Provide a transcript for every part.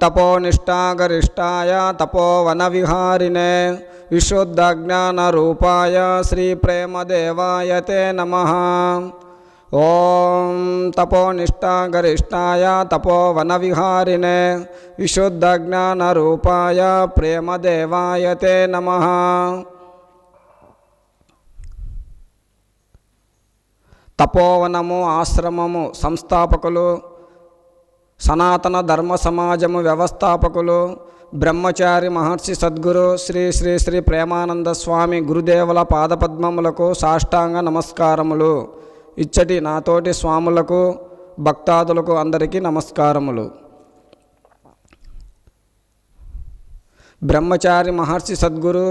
తపోనిష్టాగరిష్టాయ తపోవనవిహారిణే విశుద్ధజ్ఞానరూపాయ శ్రీప్రేమదేవాయ తే నమ ఓం తపోనిష్టాగరిష్టాయ తపోవనవిహారిణే విశుద్ధజ్ఞానరూపాయ ప్రేమదేవాయ తే నమ తపోవనము ఆశ్రమము సంస్థాపకులు సనాతన ధర్మ సమాజము వ్యవస్థాపకులు బ్రహ్మచారి మహర్షి సద్గురు శ్రీ శ్రీ శ్రీ ప్రేమానంద స్వామి గురుదేవుల పాదపద్మములకు సాష్టాంగ నమస్కారములు. ఇచ్చటి నాతోటి స్వాములకు భక్తాదులకు అందరికీ నమస్కారములు. బ్రహ్మచారి మహర్షి సద్గురు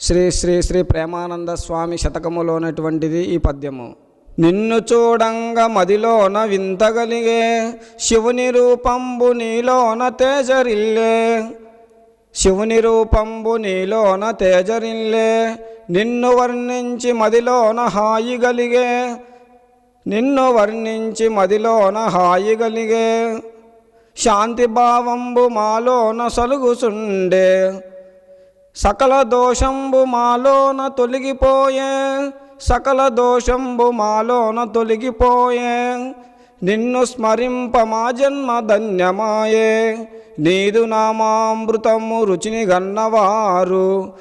శ్రీ శ్రీ శ్రీ ప్రేమానంద స్వామి శతకములోనటువంటిది ఈ పద్యము. నిన్ను చూడంగా మదిలోన వింతగలిగే శివుని రూపంబు నీలోన తేజరిల్లే. శివుని రూపంబు నీలోన తేజరిల్లే. నిన్ను వర్ణించి మదిలోన హాయిగలిగే. నిన్ను వర్ణించి మదిలోన హాయి గలిగే శాంతి భావంబు మాలోన సలుగుచుండే. సకల దోషంబు మాలోన తొలగిపోయే. సకల దోషంబు మాలోన తొలగిపోయే. నిన్ను స్మరింప మా జన్మ ధన్యమాయే. నీదు నామామృతము రుచిని గన్నవారు.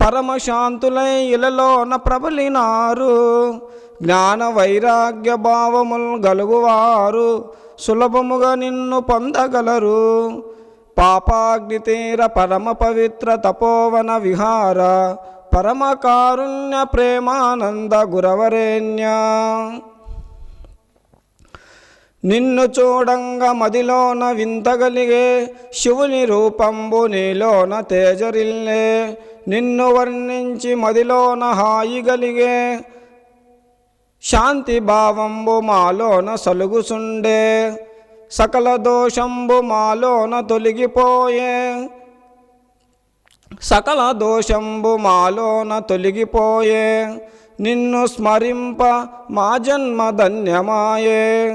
పరమశాంతులై ఇలలోన ప్రబలినారు. జ్ఞాన వైరాగ్య భావములు గలుగువారు. సులభముగా నిన్ను పొందగలరు. పాపాగ్ని తీర పరమ పవిత్ర తపోవన విహార. పరమకారుణ్య ప్రేమానంద గురవరేణ్య. నిన్ను చూడంగా మదిలోన వింతగలిగే శివుని రూపంబు నీలోన తేజరిల్లే. నిన్ను వర్ణించి మదిలోన హాయి గలిగే శాంతి భావంబు మాలోన సలుగుసుండే. సకల దోషంబు మాలోన తొలగిపోయే. సకల దోషంబు మాలోన తొలగిపోయే. నిన్ను స్మరింప మా జన్మ ధన్యమాయే.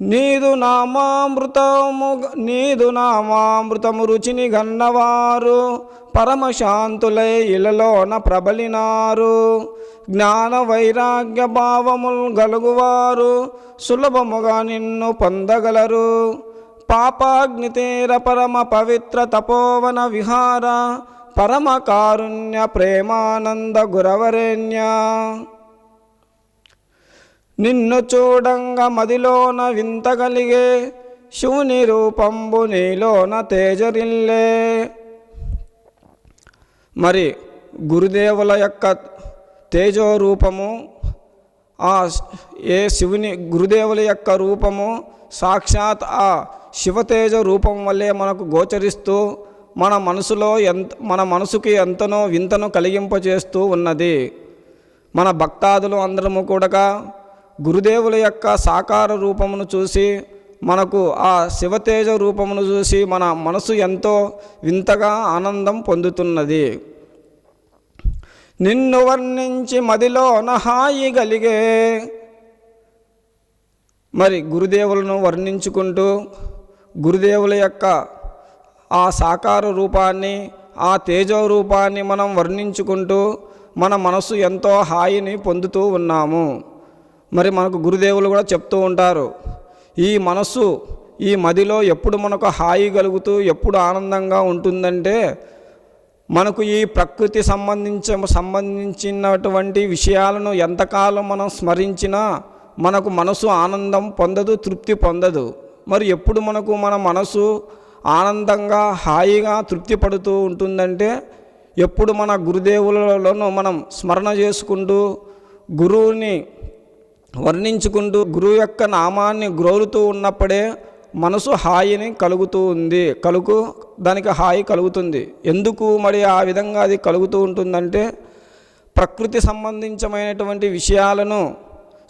నీదు నామామృతము నీదు నామామృతము రుచిని గన్నవారు. పరమశాంతులై ఇలలోన ప్రబలినారు. జ్ఞాన వైరాగ్య భావములు గలుగువారు. సులభముగా నిన్ను పొందగలరు. పాపాగ్ని పరమ పవిత్ర తపోవన విహార పరమ కారుణ్య ప్రేమానంద గురవరేణ్య. నిన్ను చూడంగా మదిలోన వింతగలిగే శివుని రూపంబు నీలోన తేజరిల్లే. మరి గురుదేవుల యొక్క తేజో రూపము ఆ ఏ శివుని గురుదేవుల యొక్క రూపము సాక్షాత్ ఆ శివతేజ రూపం వల్లే మనకు గోచరిస్తూ మన మనసులో ఎంత మన మనసుకి ఎంతనో వింతను కలిగింపజేస్తూ ఉన్నది. మన భక్తాదులు అందరము కూడా గురుదేవుల యొక్క సాకార రూపమును చూసి మనకు ఆ శివతేజ రూపమును చూసి మన మనసు ఎంతో వింతగా ఆనందం పొందుతున్నది. నిన్ను వర్ణించి మదిలో హాయి గలిగే మరి గురుదేవులను వర్ణించుకుంటూ గురుదేవుల యొక్క ఆ సాకార రూపాన్ని ఆ తేజో రూపాన్ని మనం వర్ణించుకుంటూ మన మనసు ఎంతో హాయిని పొందుతూ ఉన్నాము. మరి మనకు గురుదేవులు కూడా చెప్తూ ఉంటారు ఈ మనసు ఈ మదిలో ఎప్పుడు మనకు హాయి కలుగుతూ ఎప్పుడు ఆనందంగా ఉంటుందంటే మనకు ఈ ప్రకృతి సంబంధించ సంబంధించినటువంటి విషయాలను ఎంతకాలం మనం స్మరించినా మనకు మనసు ఆనందం పొందదు తృప్తి పొందదు. మరి ఎప్పుడు మనకు మన మనసు ఆనందంగా హాయిగా తృప్తి పడుతూ ఉంటుందంటే ఎప్పుడు మన గురుదేవులలోనూ మనం స్మరణ చేసుకుంటూ గురువుని వర్ణించుకుంటూ గురువు యొక్క నామాన్ని గ్రోలుతూ ఉన్నప్పుడే మనసు హాయిని కలుగుతూ ఉంది. కలుగు దానికి హాయి కలుగుతుంది. ఎందుకు మరి ఆ విధంగా అది కలుగుతూ ఉంటుందంటే ప్రకృతి సంబంధించమైనటువంటి విషయాలను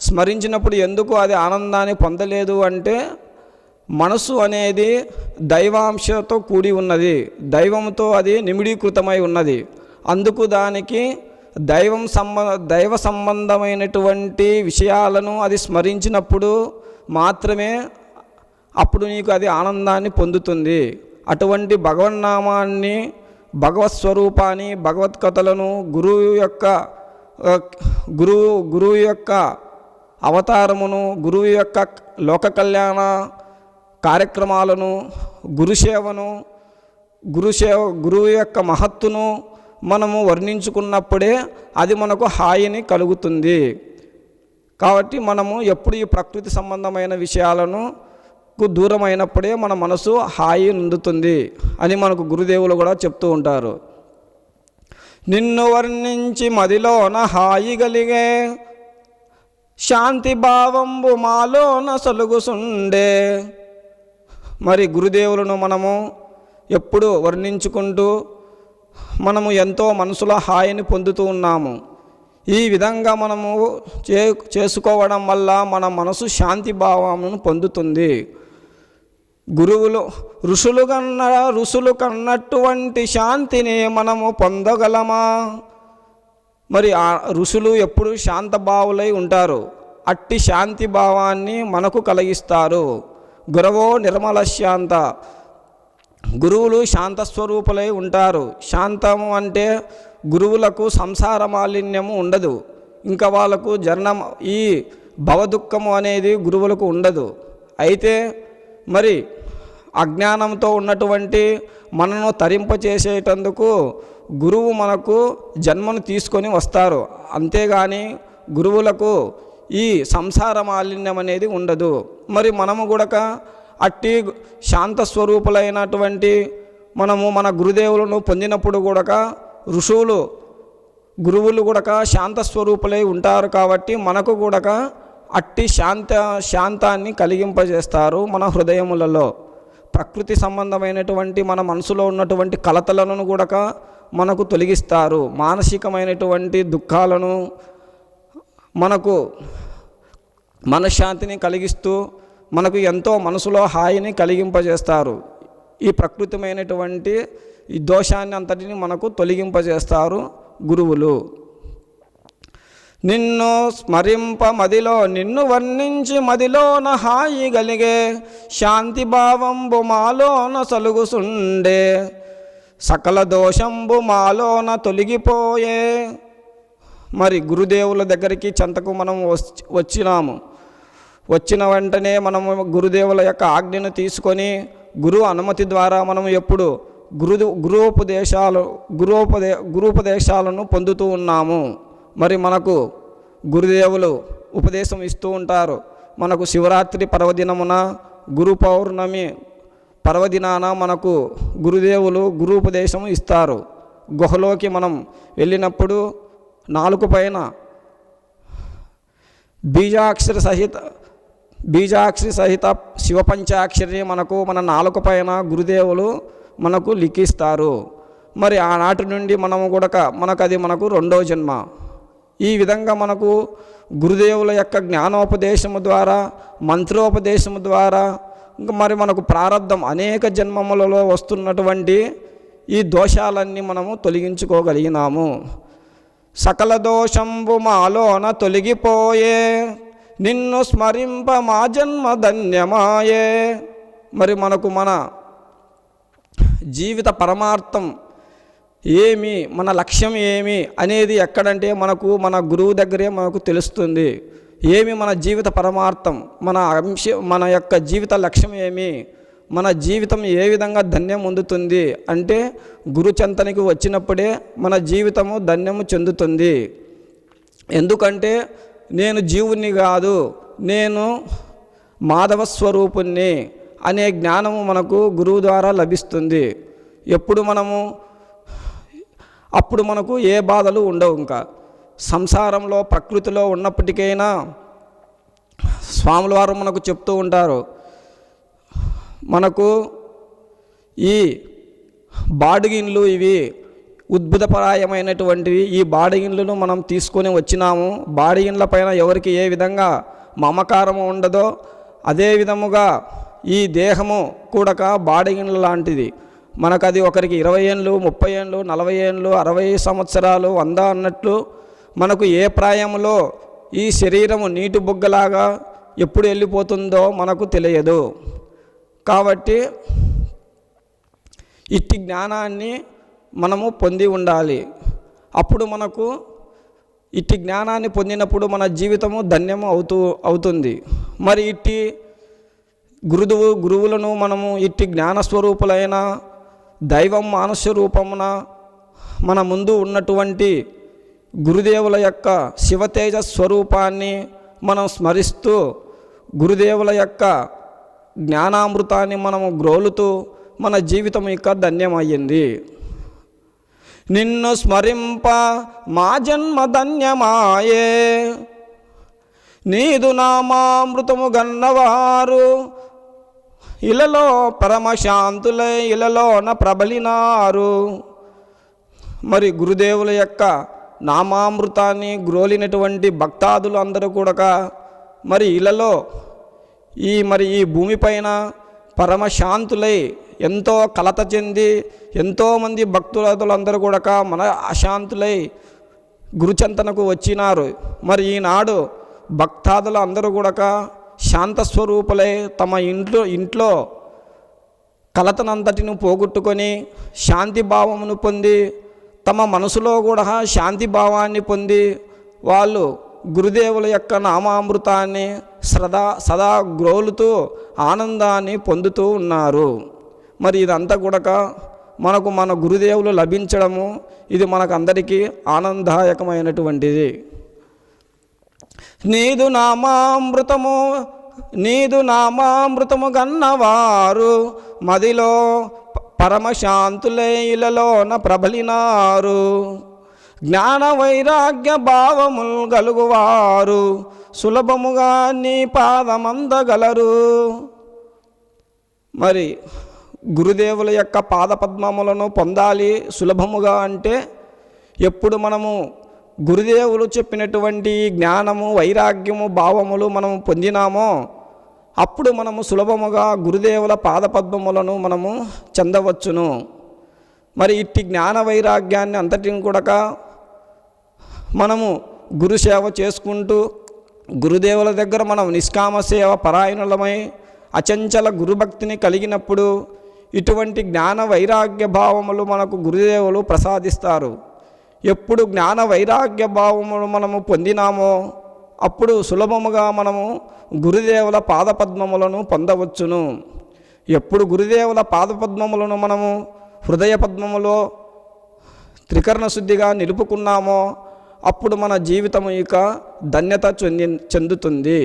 స్మరించినప్పుడు ఎందుకు అది ఆనందాన్ని పొందలేదు అంటే మనసు అనేది దైవాంశతో కూడి ఉన్నది. దైవంతో అది నిమిడీకృతమై ఉన్నది. అందుకు దానికి దైవం సంబంధ దైవ సంబంధమైనటువంటి విషయాలను అది స్మరించినప్పుడు మాత్రమే అప్పుడు నీకు అది ఆనందాన్ని పొందుతుంది. అటువంటి భగవన్నామాన్ని భగవత్ స్వరూపాన్ని భగవత్ కథలను గురువు యొక్క గురువు గురువు యొక్క అవతారమును గురువు యొక్క లోక కళ్యాణ కార్యక్రమాలను గురుసేవను గురుసేవ గురువు యొక్క మహత్తును మనము వర్ణించుకున్నప్పుడే అది మనకు హాయిని కలుగుతుంది. కాబట్టి మనము ఎప్పుడు ఈ ప్రకృతి సంబంధమైన విషయాలను దూరమైనప్పుడే మన మనసు హాయి నుందుతుంది అని మనకు గురుదేవులు కూడా చెప్తూ ఉంటారు. నిన్ను వర్ణించి మదిలోన హాయి కలిగే శాంతి భావంబు మాలోన సలుగుసుండే. మరి గురుదేవులను మనము ఎప్పుడు వర్ణించుకుంటూ మనము ఎంతో మనసులో హాయిని పొందుతూ ఉన్నాము. ఈ విధంగా మనము చే చేసుకోవడం వల్ల మన మనసు శాంతి భావమును పొందుతుంది. గురువులు ఋషులు కన్న ఋషులు కన్నటువంటి శాంతిని మనము పొందగలమా? మరి ఆ ఋషులు ఎప్పుడు శాంతభావులై ఉంటారు. అట్టి శాంతి భావాన్ని మనకు కలిగిస్తారు. గురవో నిర్మల శాంత గురువులు శాంతస్వరూపులై ఉంటారు. శాంతము అంటే గురువులకు సంసార మాలిన్యము ఉండదు. ఇంకా వాళ్ళకు జన్మ ఈ భవదుఖము అనేది గురువులకు ఉండదు. అయితే మరి అజ్ఞానంతో ఉన్నటువంటి మనను తరింపచేసేటందుకు గురువు మనకు జన్మను తీసుకొని వస్తారు. అంతేగాని గురువులకు ఈ సంసార మాలిన్యం అనేది ఉండదు. మరి మనము కూడా అట్టి శాంత స్వరూపులైనటువంటి మనము మన గురుదేవులను పొందినప్పుడు కూడా ఋషువులు గురువులు కూడా శాంత స్వరూపులై ఉంటారు కాబట్టి మనకు కూడా అట్టి శాంత శాంతాన్ని కలిగింపజేస్తారు మన హృదయములలో. ప్రకృతి సంబంధమైనటువంటి మన మనసులో ఉన్నటువంటి కలతలను కూడా మనకు తొలగిస్తారు. మానసికమైనటువంటి దుఃఖాలను మనకు మనశ్శాంతిని కలిగిస్తూ మనకు ఎంతో మనసులో హాయిని కలిగింపజేస్తారు. ఈ ప్రకృతమైనటువంటి ఈ దోషాన్ని అంతటిని మనకు తొలగింపజేస్తారు గురువులు. నిన్ను స్మరింప మదిలో నిన్ను వర్ణించి మదిలోన హాయి గలిగే శాంతి భావంబు మాలోన సలుగుసుండే సకల దోషంబు మాలోన తొలగిపోయే. మరి గురుదేవుల దగ్గరికి చెంతకు మనం వచ్చినాము. వచ్చిన వెంటనే మనము గురుదేవుల యొక్క ఆజ్ఞను తీసుకొని గురువు అనుమతి ద్వారా మనం ఎప్పుడు గురు గురుపదేశాలు గురుపదే గురుపదేశాలను పొందుతూ ఉన్నాము. మరి మనకు గురుదేవులు ఉపదేశం ఇస్తూ ఉంటారు. మనకు శివరాత్రి పర్వదినమున గురు పౌర్ణమి పర్వదినాన మనకు గురుదేవులు గురుపదేశం ఇస్తారు. గుహలోకి మనం వెళ్ళినప్పుడు నాలుగు పైన బీజాక్షర సహిత బీజాక్షరి సహిత శివపంచాక్షరి మనకు మన నాలుక పైన గురుదేవులు మనకు లిఖిస్తారు. మరి ఆనాటి నుండి మనము కూడా మనకు అది మనకు రెండో జన్మ. ఈ విధంగా మనకు గురుదేవుల యొక్క జ్ఞానోపదేశము ద్వారా మంత్రోపదేశము ద్వారా మరి మనకు ప్రారంధం అనేక జన్మములలో వస్తున్నటువంటి ఈ దోషాలన్నీ మనము తొలగించుకోగలిగినాము. సకల దోషంబు మాలోన తొలగిపోయే నిన్ను స్మరింప మా జన్మ ధన్యమాయే. మరి మనకు మన జీవిత పరమార్థం ఏమి మన లక్ష్యం ఏమి అనేది ఎక్కడంటే మనకు మన గురువు దగ్గరే మనకు తెలుస్తుంది. ఏమి మన జీవిత పరమార్థం మన అంశ మన యొక్క జీవిత లక్ష్యం ఏమి మన జీవితం ఏ విధంగా ధన్యం పొందుతుంది అంటే గురు చెంతనికి వచ్చినప్పుడే మన జీవితము ధన్యము చెందుతుంది. ఎందుకంటే నేను జీవుణ్ణి కాదు నేను మాధవ స్వరూపుణ్ణి అనే జ్ఞానము మనకు గురువు ద్వారా లభిస్తుంది. ఎప్పుడు మనము అప్పుడు మనకు ఏ బాధలు ఉండవు ఇంకా. సంసారంలో ప్రకృతిలో ఉన్నప్పటికైనా స్వాముల వారు మనకు చెప్తూ ఉంటారు మనకు ఈ బాడుగిన్లు ఇవి ఉద్భుతపరాయమైనటువంటివి. ఈ బాడిగిన్లను మనం తీసుకొని వచ్చినాము. బాడిగిన్ల పైన ఎవరికి ఏ విధంగా మమకారము ఉండదో అదే విధముగా ఈ దేహము కూడక బాడిగిన్ల లాంటిది. మనకు అది ఒకరికి ఇరవై ఏండ్లు ముప్పై ఏండ్లు నలభై ఏండ్లు అరవై సంవత్సరాలు వంద అన్నట్లు మనకు ఏ ప్రాయంలో ఈ శరీరము నీటి బుగ్గలాగా ఎప్పుడు వెళ్ళిపోతుందో మనకు తెలియదు. కాబట్టి ఇట్టి జ్ఞానాన్ని మనము పొంది ఉండాలి. అప్పుడు మనకు ఇట్టి జ్ఞానాన్ని పొందినప్పుడు మన జీవితము ధన్యము అవుతూ అవుతుంది. మరి ఇట్టి గురుదువు గురువులను మనము ఇట్టి జ్ఞానస్వరూపులైన దైవం మానుష్య రూపమున మన ముందు ఉన్నటువంటి గురుదేవుల యొక్క శివతేజ స్వరూపాన్ని మనం స్మరిస్తూ గురుదేవుల యొక్క జ్ఞానామృతాన్ని మనము గ్రోలుతూ మన జీవితం ఇక ధన్యమయ్యింది. నిన్ను స్మరింప మా జన్మ ధన్యమాయే నీదు నామామృతము గన్నవారు. ఇలలో పరమశాంతులై ఇలలోన ప్రబలినారు. మరి గురుదేవుల యొక్క నామామృతాన్ని గ్రోలినటువంటి భక్తాదులు అందరూ కూడా మరి ఇలలో ఈ మరి ఈ భూమిపైన పరమశాంతులై ఎంతో కలత చెంది ఎంతోమంది భక్తులందరూ కూడా మన అశాంతులై గురుచంతనకు వచ్చినారు. మరి ఈనాడు భక్తాదులు అందరూ కూడా శాంతస్వరూపులై తమ ఇంట్లో ఇంట్లో కలతనంతటిని పోగొట్టుకొని శాంతి భావమును పొంది తమ మనసులో కూడా శాంతి భావాన్ని పొంది వాళ్ళు గురుదేవుల యొక్క నామామృతాన్ని సదా సదా గ్రోలుతూ ఆనందాన్ని పొందుతూ ఉన్నారు. మరి ఇదంతా కూడా మనకు మన గురుదేవులు లభించడము ఇది మనకు అందరికీ ఆనందదాయకమైనటువంటిది. నీదు నామామృతము నీదు నామామృతము గన్నవారు మదిలో ప- పరమశాంతులే ఇలలోన ప్రబలినారు. జ్ఞాన వైరాగ్య భావముల్ గలుగువారు సులభముగా నీ పాదమందగలరు. మరి గురుదేవుల యొక్క పాదపద్మములను పొందాలి సులభముగా అంటే ఎప్పుడు మనము గురుదేవులు చెప్పినటువంటి జ్ఞానము వైరాగ్యము భావములు మనము పొందినామో అప్పుడు మనము సులభముగా గురుదేవుల పాదపద్మములను మనము చెందవచ్చును. మరి ఇట్టి జ్ఞాన వైరాగ్యాన్ని అంతటిని కూడా మనము గురుసేవ చేసుకుంటూ గురుదేవుల దగ్గర మనం నిష్కామ సేవ పరాయణులమై అచంచల గురుభక్తిని కలిగినప్పుడు ఇటువంటి జ్ఞాన వైరాగ్య భావములు మనకు గురుదేవులు ప్రసాదిస్తారు. ఎప్పుడు జ్ఞాన వైరాగ్య భావములు మనము పొందినామో అప్పుడు సులభముగా మనము గురుదేవుల పాదపద్మములను పొందవచ్చును. ఎప్పుడు గురుదేవుల పాదపద్మములను మనము హృదయ పద్మములో త్రికరణ శుద్ధిగా నిలుపుకున్నామో అప్పుడు మన జీవితం ఇక ధన్యత చెంది చెందుతుంది.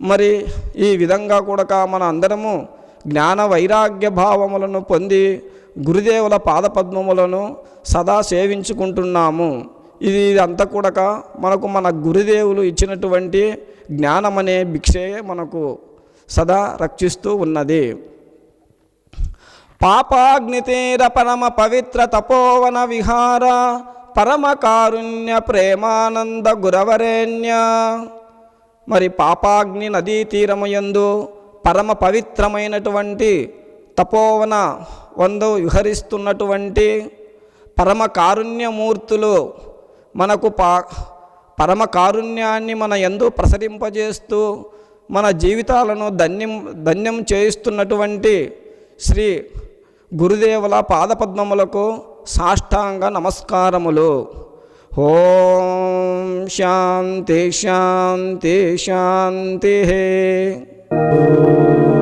మరి ఈ విధంగా కూడా మన అందరము జ్ఞాన వైరాగ్య భావములను పొంది గురుదేవుల పాదపద్మములను సదా సేవించుకుంటున్నాము. ఇది అంతా కూడా మనకు మన గురుదేవులు ఇచ్చినటువంటి జ్ఞానం అనే భిక్షే మనకు సదా రక్షిస్తూ ఉన్నది. పాపాగ్నితీర పరమ పవిత్ర తపోవన విహార పరమ కారుణ్య ప్రేమానంద గురవరేణ్య. మరి పాపాగ్ని నదీ తీరమయందు పరమ పవిత్రమైనటువంటి తపోవన వందు విహరిస్తున్నటువంటి పరమ కారుణ్యమూర్తులు మనకు పా పరమ కారుణ్యాన్ని మన ఎందు ప్రసరింపజేస్తూ మన జీవితాలను ధన్యం ధన్యం చేయిస్తున్నటువంటి శ్రీ గురుదేవుల పాదపద్మములకు సాష్టాంగ నమస్కారములు. ఓం శాంతి శాంతి శాంతి. Música